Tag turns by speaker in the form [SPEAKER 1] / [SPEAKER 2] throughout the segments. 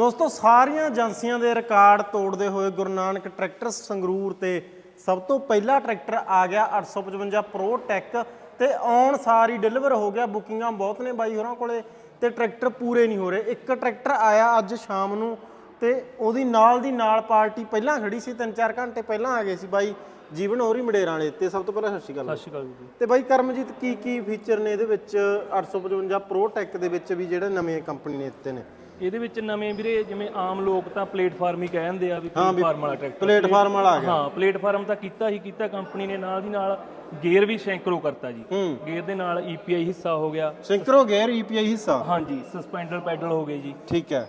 [SPEAKER 1] ਦੋਸਤੋ ਸਾਰੀਆਂ ਏਜੰਸੀਆਂ ਦੇ ਰਿਕਾਰਡ ਤੋੜਦੇ ਹੋਏ ਗੁਰੂ ਨਾਨਕ ਟਰੈਕਟਰ ਸੰਗਰੂਰ ਤੇ ਸਭ ਤੋਂ ਪਹਿਲਾ ਟਰੈਕਟਰ ਆ ਗਿਆ 855 ਪ੍ਰੋ ਟੈਕ ਤੇ ਆਉਣ ਸਾਰ ਡਿਲੀਵਰ ਹੋ ਗਿਆ। ਬੁਕਿੰਗਾਂ ਬਹੁਤ ਨੇ ਬਾਈ ਹੋਰਾਂ ਕੋਲੇ ਤੇ ਟਰੈਕਟਰ ਪੂਰੇ ਨਹੀਂ ਹੋ ਰਹੇ। ਇੱਕ ਟਰੈਕਟਰ ਆਇਆ ਅੱਜ ਸ਼ਾਮ ਨੂੰ ਤੇ ਉਹਦੀ ਨਾਲ ਦੀ ਨਾਲ ਪਾਰਟੀ ਪਹਿਲਾਂ ਖੜੀ ਸੀ 3-4 ਘੰਟੇ ਪਹਿਲਾਂ ਆ ਗਏ ਸੀ ਬਾਈ ਜੀਵਨ ਹੋਰੀ ਮਡੇਰਾਂ ਵਾਲੇ ਤੇ। ਸਭ ਤੋਂ ਪਹਿਲਾਂ ਸਤਿ ਸ਼੍ਰੀ ਅਕਾਲ।
[SPEAKER 2] ਸਤਿ ਸ਼੍ਰੀ ਅਕਾਲ ਜੀ।
[SPEAKER 1] ਤੇ ਬਾਈ ਕਰਮਜੀਤ ਕੀ ਕੀ ਫੀਚਰ ਨੇ ਇਹਦੇ ਵਿੱਚ 855 ਪ੍ਰੋ ਟੈਕ ਦੇ ਵਿੱਚ ਵੀ ਜਿਹੜੇ ਨਵੇਂ ਕੰਪਨੀ ਨੇ ਦਿੱਤੇ ਨੇ?
[SPEAKER 2] ਇਹਦੇ ਵਿੱਚ ਨਵੇਂ ਵੀਰੇ ਜਿਵੇਂ ਆਮ ਲੋਕ ਤਾਂ ਪਲੇਟਫਾਰਮ ਹੀ ਕਹਿੰਦੇ ਆ ਵੀ ਪਲੇਟਫਾਰਮ ਵਾਲਾ ਟਰੈਕਟਰ
[SPEAKER 1] ਪਲੇਟਫਾਰਮ ਵਾਲਾ ਆ ਗਿਆ।
[SPEAKER 2] ਹਾਂ ਪਲੇਟਫਾਰਮ ਤਾਂ ਕੀਤਾ ਹੀ ਕੀਤਾ ਕੰਪਨੀ ਨੇ ਨਾਲ ਦੀ ਨਾਲ ਗੇਅਰ ਵੀ ਸ਼ੈਂਕਰੋ ਕਰਤਾ ਜੀ। ਗੇਅਰ ਦੇ ਨਾਲ EPI ਹਿੱਸਾ ਹੋ ਗਿਆ।
[SPEAKER 1] ਸਿੰਕਰੋ ਗੇਅਰ EPI ਹਿੱਸਾ?
[SPEAKER 2] ਹਾਂਜੀ ਸਸਪੈਂਡਰ ਪੈਡਲ ਹੋ ਗਏ ਜੀ।
[SPEAKER 1] ਠੀਕ ਹੈ।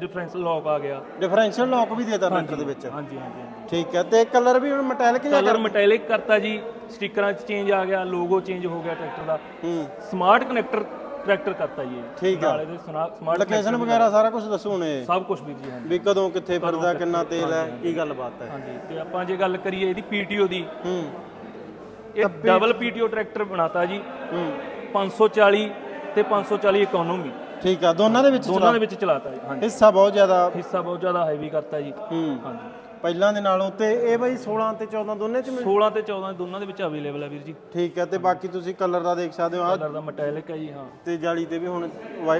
[SPEAKER 2] ਡਿਫਰੈਂਸ ਲੌਕ ਆ ਗਿਆ।
[SPEAKER 1] ਡਿਫਰੈਂਸ਼ੀਅਲ ਲੌਕ ਵੀ ਦੇਤਾ ਟਰੈਕਟਰ ਦੇ ਵਿੱਚ।
[SPEAKER 2] ਹਾਂਜੀ ਹਾਂਜੀ
[SPEAKER 1] ਠੀਕ ਹੈ ਤੇ ਕਲਰ ਵੀ ਹੁਣ ਮੈਟੈਲਿਕ ਜਾਂ
[SPEAKER 2] ਕਲਰ ਮੈਟੈਲਿਕ ਕਰਤਾ ਜੀ। ਸਟickਰਾਂ 'ਚ ਚੇਂਜ ਆ ਗਿਆ ਲੋਗੋ ਚੇਂਜ ਹੋ ਗਿਆ ਟਰੈਕਟਰ ਦਾ।
[SPEAKER 1] ਹੂੰ।
[SPEAKER 2] ਸਮਾਰਟ ਕਨੈਕਟਰ ਟਰੈਕਟਰ ਕਰਤਾ ਜੀ ਇਹ।
[SPEAKER 1] ਠੀਕ ਆ।
[SPEAKER 2] ਨਾਲ ਇਹਦੇ ਸਮਾਰਟ
[SPEAKER 1] ਲੋਕੇਸ਼ਨ ਵਗੈਰਾ ਸਾਰਾ ਕੁਝ ਦੱਸੋ ਹੁਣੇ
[SPEAKER 2] ਸਭ ਕੁਝ ਵੀਰ ਜੀ ਹਾਂਜੀ।
[SPEAKER 1] ਵੀ ਕਦੋਂ ਕਿੱਥੇ ਫਿਰਦਾ ਕਿੰਨਾ ਤੇਲ ਹੈ ਕੀ ਗੱਲਬਾਤ ਹੈ।
[SPEAKER 2] ਹਾਂਜੀ ਤੇ ਆਪਾਂ ਜੇ ਗੱਲ ਕਰੀਏ ਇਹਦੀ ਪੀਟੀਓ ਦੀ।
[SPEAKER 1] ਹੂੰ।
[SPEAKER 2] ਇਹ ਡਬਲ ਪੀਟੀਓ ਟਰੈਕਟਰ ਬਣਾਤਾ ਜੀ।
[SPEAKER 1] ਹੂੰ।
[SPEAKER 2] 540 ਤੇ 540 ਇਕਨੋਮੀ
[SPEAKER 1] ਠੀਕ ਆ ਦੋਨਾਂ ਦੇ ਵਿੱਚ
[SPEAKER 2] ਦੋਨਾਂ ਦੇ ਵਿੱਚ ਚਲਾਤਾ ਜੀ ਹਾਂਜੀ।
[SPEAKER 1] ਹਿੱਸਾ ਬਹੁਤ ਜ਼ਿਆਦਾ।
[SPEAKER 2] ਹਿੱਸਾ ਬਹੁਤ ਜ਼ਿਆਦਾ ਹੈਵੀ ਕਰਤਾ ਜੀ।
[SPEAKER 1] ਹੂੰ।
[SPEAKER 2] ਹਾਂਜੀ।
[SPEAKER 1] ਪਹਿਲਾਂ ਦੇ ਨਾਲੋਂ ਤੇ ਇਹ ਬਾਈ 16 ਤੇ 14 ਦੋਨੇ ਚ ਮਿਲ
[SPEAKER 2] 16 ਤੇ 14 ਦੋਨਾਂ ਦੇ ਵਿੱਚ ਅਵੇਲੇਬਲ ਹੈ ਵੀਰ ਜੀ।
[SPEAKER 1] ਠੀਕ ਹੈ ਤੇ ਬਾਕੀ ਤੁਸੀਂ ਕਲਰ ਦਾ ਦੇਖ ਸਕਦੇ ਹੋ। ਆਹ
[SPEAKER 2] ਕਲਰ ਦਾ ਮੈਟੈਲਿਕ ਹੈ ਜੀ ਹਾਂ।
[SPEAKER 1] ਤੇ ਜਾਲੀ ਤੇ ਵੀ ਹੁਣ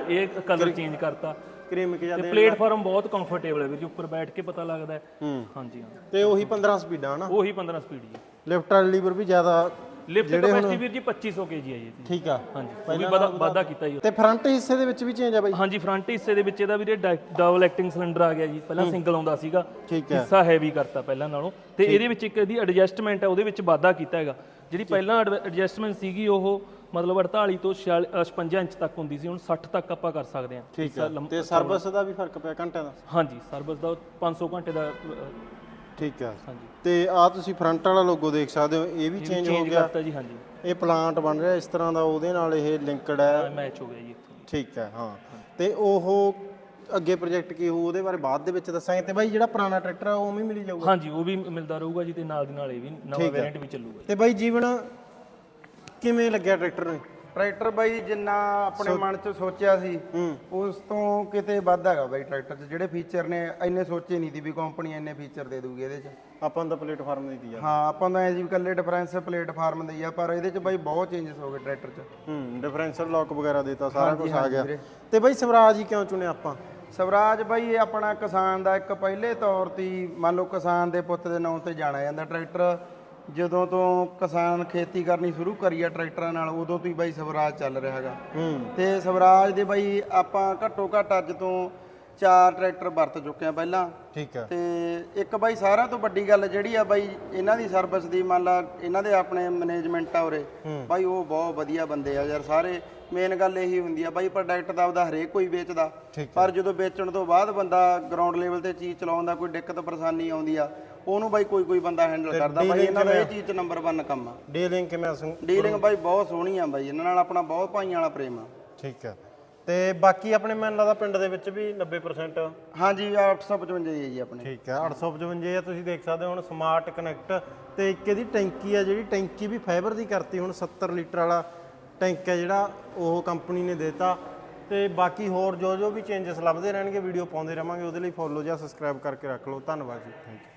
[SPEAKER 2] ਇਹ ਕਲਰ ਚੇਂਜ ਕਰਤਾ।
[SPEAKER 1] ਕ੍ਰੀਮਿਕ ਜਿਹਾ
[SPEAKER 2] ਤੇ
[SPEAKER 1] ਦੇ
[SPEAKER 2] ਪਲੇਟਫਾਰਮ ਬਹੁਤ ਕੰਫਰਟੇਬਲ ਹੈ ਵੀਰ ਜੀ ਉੱਪਰ ਬੈਠ ਕੇ ਪਤਾ ਲੱਗਦਾ ਹੈ।
[SPEAKER 1] ਹੂੰ।
[SPEAKER 2] ਹਾਂਜੀ ਹਾਂ।
[SPEAKER 1] ਤੇ ਉਹੀ 15 ਸਪੀਡਾਂ ਹਨਾ?
[SPEAKER 2] ਉਹੀ 15 ਸਪੀਡ ਜੀ।
[SPEAKER 1] ਲਿਫਟ ਵਾਲੀ ਲੀਵਰ ਵੀ ਜ਼ਿਆਦਾ
[SPEAKER 2] ਲਿਫਟ ਕਪੈਸਿਟੀ ਵੀਰ ਜੀ 2500 kg ਹੈ ਜੀ ਇਹਦੀ
[SPEAKER 1] ਠੀਕ ਆ।
[SPEAKER 2] ਹਾਂਜੀ ਉਹ ਵੀ ਵਾਧਾ ਵਾਧਾ ਕੀਤਾ ਜੀ
[SPEAKER 1] ਤੇ ਫਰੰਟ ਹਿੱਸੇ ਦੇ ਵਿੱਚ ਵੀ ਚੇਂਜ ਆ ਬਾਈ।
[SPEAKER 2] ਹਾਂਜੀ ਫਰੰਟ ਹਿੱਸੇ ਦੇ ਵਿੱਚ ਇਹਦਾ ਵੀਰੇ ਡਬਲ ਐਕਟਿੰਗ ਸਿਲੰਡਰ ਆ ਗਿਆ ਜੀ। ਪਹਿਲਾਂ ਸਿੰਗਲ ਆਉਂਦਾ ਸੀਗਾ
[SPEAKER 1] ਠੀਕ ਹੈ
[SPEAKER 2] ਹਿੱਸਾ ਹੈਵੀ ਕਰਤਾ ਪਹਿਲਾਂ ਨਾਲੋਂ। ਤੇ ਇਹਦੇ ਵਿੱਚ ਇੱਕ ਇਹਦੀ ਐਡਜਸਟਮੈਂਟ ਹੈ ਉਹਦੇ ਵਿੱਚ ਵਾਧਾ ਕੀਤਾ ਹੈਗਾ। ਜਿਹੜੀ ਪਹਿਲਾਂ ਐਡਜਸਟਮੈਂਟ ਸੀਗੀ ਉਹ ਮਤਲਬ 48 ਤੋਂ 46 ਅ, 56 ਇੰਚ ਤੱਕ ਹੁੰਦੀ ਸੀ ਹੁਣ 60 ਤੱਕ ਆਪਾਂ ਕਰ ਸਕਦੇ ਹਾਂ।
[SPEAKER 1] ਠੀਕ ਹੈ ਤੇ ਸਰਵਿਸ ਦਾ ਵੀ ਫ਼ਰਕ ਪਿਆ ਘੰਟਿਆਂ ਦਾ?
[SPEAKER 2] ਹਾਂਜੀ ਸਰਵਿਸ ਦਾ 500 ਘੰਟੇ ਦਾ ਅ,
[SPEAKER 1] ਠੀਕ ਹੈ।
[SPEAKER 2] ਹਾਂਜੀ।
[SPEAKER 1] ਤੇ ਆ ਤੁਸੀਂ ਫਰੰਟ ਵਾਲਾ ਲੋਗੋ ਦੇਖ ਸਕਦੇ ਹੋ ਇਹ ਵੀ ਚੇਂਜ ਹੋ ਗਿਆ।
[SPEAKER 2] ਕਰਤਾ ਜੀ ਹਾਂਜੀ।
[SPEAKER 1] ਇਹ ਪਲਾਂਟ ਬਣ ਰਿਹਾ ਇਸ ਤਰ੍ਹਾਂ ਦਾ ਉਹਦੇ ਨਾਲ ਇਹ ਲਿੰਕਡ ਹੈ।
[SPEAKER 2] ਮੈਚ ਹੋ ਗਿਆ ਜੀ ਇੱਥੇ।
[SPEAKER 1] ਠੀਕ ਹੈ ਹਾਂ। ਤੇ ਉਹ ਅੱਗੇ ਪ੍ਰੋਜੈਕਟ ਕੀ ਹੋਊ ਉਹਦੇ ਬਾਰੇ ਬਾਅਦ ਦੇ ਵਿੱਚ ਦੱਸਾਂਗੇ। ਤੇ ਬਾਈ ਜਿਹੜਾ ਪੁਰਾਣਾ ਟਰੈਕਟਰ ਆ ਉਹ ਵੀ ਮਿਲੀ ਜਾਊਗਾ?
[SPEAKER 2] ਹਾਂਜੀ ਉਹ ਵੀ ਮਿਲਦਾ ਰਹੂਗਾ ਜੀ ਤੇ ਨਾਲ ਦੀ ਨਾਲ ਇਹ ਵੀ ਨਵਾਂ ਵੇਰੀਐਂਟ ਵੀ ਚੱਲੂਗਾ
[SPEAKER 1] ਤੇ ਬਾਈ ਜੀਵਨ ਕਿਵੇਂ ਲੱਗਿਆ ਟਰੈਕਟਰ ਨੂੰ?
[SPEAKER 3] ਟਰੈਕਟਰ ਬਾਈ ਜਿੰਨਾ ਆਪਣੇ ਮਨ 'ਚ ਸੋਚਿਆ ਸੀ ਉਸ ਤੋਂ ਕਿਤੇ ਵੱਧ ਹੈਗਾ ਬਾਈ ਟਰੈਕਟਰ 'ਚ। ਜਿਹੜੇ ਫੀਚਰ ਨੇ ਇੰਨੇ ਸੋਚੇ ਨਹੀਂ ਸੀ ਵੀ ਕੰਪਨੀ ਇੰਨੇ ਫੀਚਰ ਦੇ ਦੂਗੀ ਇਹਦੇ 'ਚ।
[SPEAKER 1] ਆਪਾਂ ਤਾਂ ਪਲੇਟਫਾਰਮ ਦੀ ਆ।
[SPEAKER 3] ਹਾਂ ਆਪਾਂ ਤਾਂ ਐ ਜੀ ਇਕੱਲੇ ਡਿਫਰੈਂਸ ਪਲੇਟਫਾਰਮ ਦੇ ਆ ਪਰ ਇਹਦੇ 'ਚ ਬਾਈ ਬਹੁਤ ਚੇਂਜਸ ਹੋ ਗਏ ਟਰੈਕਟਰ 'ਚ।
[SPEAKER 1] ਹੂੰ ਡਿਫਰੈਂਸ਼ੀਅਲ ਲੌਕ ਵਗੈਰਾ ਦੇਤਾ ਸਾਰਾ ਕੁਝ ਆ ਗਿਆ। ਤੇ ਬਾਈ ਸਵਰਾਜ ਹੀ ਕਿਉਂ ਚੁਣਿਆ ਆਪਾਂ?
[SPEAKER 3] ਸਵਰਾਜ ਬਾਈ ਇਹ ਆਪਣਾ ਕਿਸਾਨ ਦਾ ਇੱਕ ਪਹਿਲੇ ਤੌਰ ਤੇ ਮੰਨ ਲਓ ਕਿਸਾਨ ਦੇ ਪੁੱਤ ਦੇ ਨਾਂ ਤੇ ਜਾਣਿਆ ਜਾਂਦਾ ਟਰੈਕਟਰ। ਜਦੋਂ ਤੋਂ ਕਿਸਾਨ ਖੇਤੀ ਕਰਨੀ ਸ਼ੁਰੂ ਕਰੀ ਆ ਟਰੈਕਟਰਾਂ ਨਾਲ ਉਦੋਂ ਤੋਂ ਹੀ ਬਾਈ ਸਵਰਾਜ ਚੱਲ ਰਿਹਾ ਹੈਗਾ।
[SPEAKER 1] ਹੂੰ।
[SPEAKER 3] ਤੇ ਸਵਰਾਜ ਦੇ ਬਾਈ ਆਪਾਂ ਘੱਟੋ ਘੱਟ ਅੱਜ ਤੋਂ ਚਾਰ ਟਰੈਕਟਰ ਵਰਤ ਚੁੱਕੇ ਆ ਪਹਿਲਾਂ।
[SPEAKER 1] ਠੀਕ ਹੈ
[SPEAKER 3] ਤੇ ਇੱਕ ਬਾਈ ਸਾਰਿਆਂ ਤੋਂ ਵੱਡੀ ਗੱਲ ਜਿਹੜੀ ਆ ਬਾਈ ਇਹਨਾਂ ਦੀ ਸਰਵਿਸ ਦੀ ਮੰਨ ਲਾ ਇਹਨਾਂ ਦੇ ਆਪਣੇ ਮੈਨੇਜਮੈਂਟ ਆ ਉਰੇ। ਬਾਈ ਉਹ ਬਹੁਤ ਵਧੀਆ ਬੰਦੇ ਆ ਯਾਰ ਸਾਰੇ ਮੇਨ ਗੱਲ ਇਹੀ ਹੁੰਦੀ ਆ ਬਾਈ ਪ੍ਰੋਡਕਟ ਦਾ ਉਹਦਾ ਹਰੇਕ ਕੋਈ ਵੇਚਦਾ। ਪਰ ਜਦੋਂ ਵੇਚਣ ਤੋਂ ਬਾਅਦ ਬੰਦਾ ਗਰਾਊਂਡ ਲੈਵਲ ਤੇ ਚੀਜ਼ ਚਲਾਉਂਦਾ ਕੋਈ ਦਿੱਕਤ ਪਰੇਸ਼ਾਨੀ ਆਉਂਦੀ ਆ ਉਹਨੂੰ ਬਾਈ ਕੋਈ ਕੋਈ ਬੰਦਾ ਹੈਂਡਲ ਕਰਦਾ ਬਾਈ ਇਹਨਾਂ ਦਾ ਇਹ ਚੀਜ਼ 'ਚ ਨੰਬਰ 1 ਕੰਮ ਆ।
[SPEAKER 1] ਡੀਲਿੰਗ ਕਿਵੇਂ ਅਸੂ
[SPEAKER 3] ਡੀਲਿੰਗ ਬਾਈ ਬਹੁਤ ਸੋਹਣੀ ਆ ਬਾਈ ਇਹਨਾਂ ਨਾਲ ਆਪਣਾ ਬਹੁਤ ਭਾਈਆਂ ਵਾਲਾ ਪ੍ਰੇਮ ਆ।
[SPEAKER 1] ਠੀਕ ਹੈ ਤੇ ਬਾਕੀ ਆਪਣੇ ਮੈਨੂੰ ਲੱਗਦਾ ਪਿੰਡ ਦੇ ਵਿੱਚ ਵੀ 90%
[SPEAKER 3] ਹਾਂਜੀ 855 ਹੀ ਹੈ ਜੀ ਆਪਣੇ।
[SPEAKER 1] ਠੀਕ ਹੈ 855 ਆ ਤੁਸੀਂ ਦੇਖ ਸਕਦੇ ਹੋ ਹੁਣ ਸਮਾਰਟ ਕਨੈਕਟ ਤੇ ਇੱਕ ਇਹਦੀ ਟੈਂਕੀ ਆ ਜਿਹੜੀ ਟੈਂਕੀ ਵੀ ਫਾਈਬਰ ਦੀ ਕਰਤੀ ਹੁਣ 70 ਲੀਟਰ ਵਾਲਾ ਟੈਂਕ ਹੈ ਜਿਹੜਾ ਉਹ ਕੰਪਨੀ ਨੇ ਦਿੱਤਾ। ਤੇ ਬਾਕੀ ਹੋਰ ਜੋ ਜੋ ਵੀ ਚੇਂਜਸ ਲੱਭਦੇ ਰਹਿਣਗੇ ਵੀਡੀਓ ਪਾਉਂਦੇ ਰਵਾਂਗੇ ਉਹਦੇ ਲਈ ਫੋਲੋ ਜਾਂ ਸਬਸਕ੍ਰਾਈਬ ਕਰਕੇ ਰੱਖ ਲਓ। ਧੰਨਵਾਦ ਜੀ ਥੈਂਕ ਯੂ